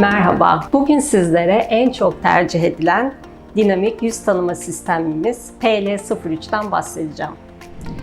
Merhaba. Bugün sizlere en çok tercih edilen dinamik yüz tanıma sistemimiz PL03'ten bahsedeceğim.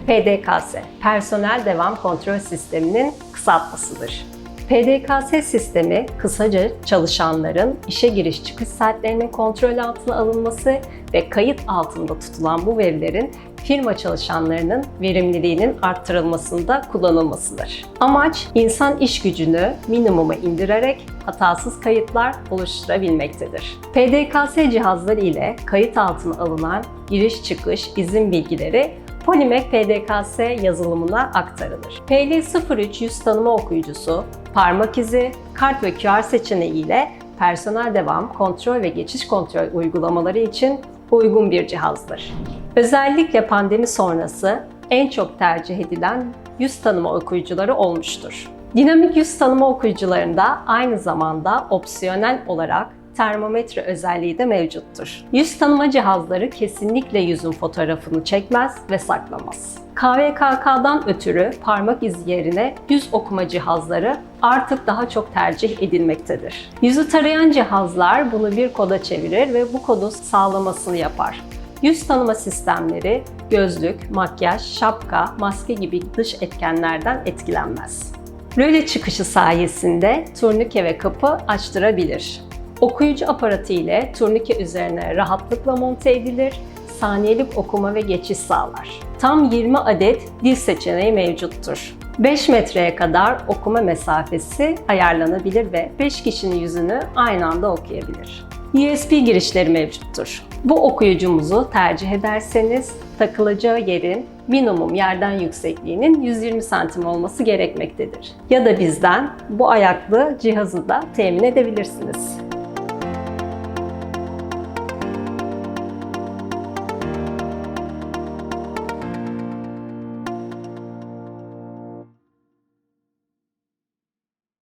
PDKS, Personel Devam Kontrol Sistemi'nin kısaltmasıdır. PDKS sistemi kısaca çalışanların işe giriş çıkış saatlerinin kontrol altına alınması ve kayıt altında tutulan bu verilerin firma çalışanlarının verimliliğinin arttırılmasında kullanılmasıdır. Amaç insan iş gücünü minimuma indirerek hatasız kayıtlar oluşturabilmektedir. PDKS cihazları ile kayıt altına alınan giriş çıkış izin bilgileri Polymek PDKS yazılımına aktarılır. PL03 yüz tanıma okuyucusu, parmak izi, kart ve QR seçeneği ile personel devam, kontrol ve geçiş kontrol uygulamaları için uygun bir cihazdır. Özellikle pandemi sonrası en çok tercih edilen yüz tanıma okuyucuları olmuştur. Dinamik yüz tanıma okuyucularında aynı zamanda opsiyonel olarak termometre özelliği de mevcuttur. Yüz tanıma cihazları kesinlikle yüzün fotoğrafını çekmez ve saklamaz. KVKK'dan ötürü parmak izi yerine yüz okuma cihazları artık daha çok tercih edilmektedir. Yüzü tarayan cihazlar bunu bir koda çevirir ve bu kodun sağlamasını yapar. Yüz tanıma sistemleri gözlük, makyaj, şapka, maske gibi dış etkenlerden etkilenmez. Röle çıkışı sayesinde turnike ve kapı açtırabilir. Okuyucu aparatı ile turnike üzerine rahatlıkla monte edilir, saniyelik okuma ve geçiş sağlar. Tam 20 adet dil seçeneği mevcuttur. 5 metreye kadar okuma mesafesi ayarlanabilir ve 5 kişinin yüzünü aynı anda okuyabilir. USB girişleri mevcuttur. Bu okuyucumuzu tercih ederseniz takılacağı yerin minimum yerden yüksekliğinin 120 santim olması gerekmektedir. Ya da bizden bu ayaklı cihazı da temin edebilirsiniz.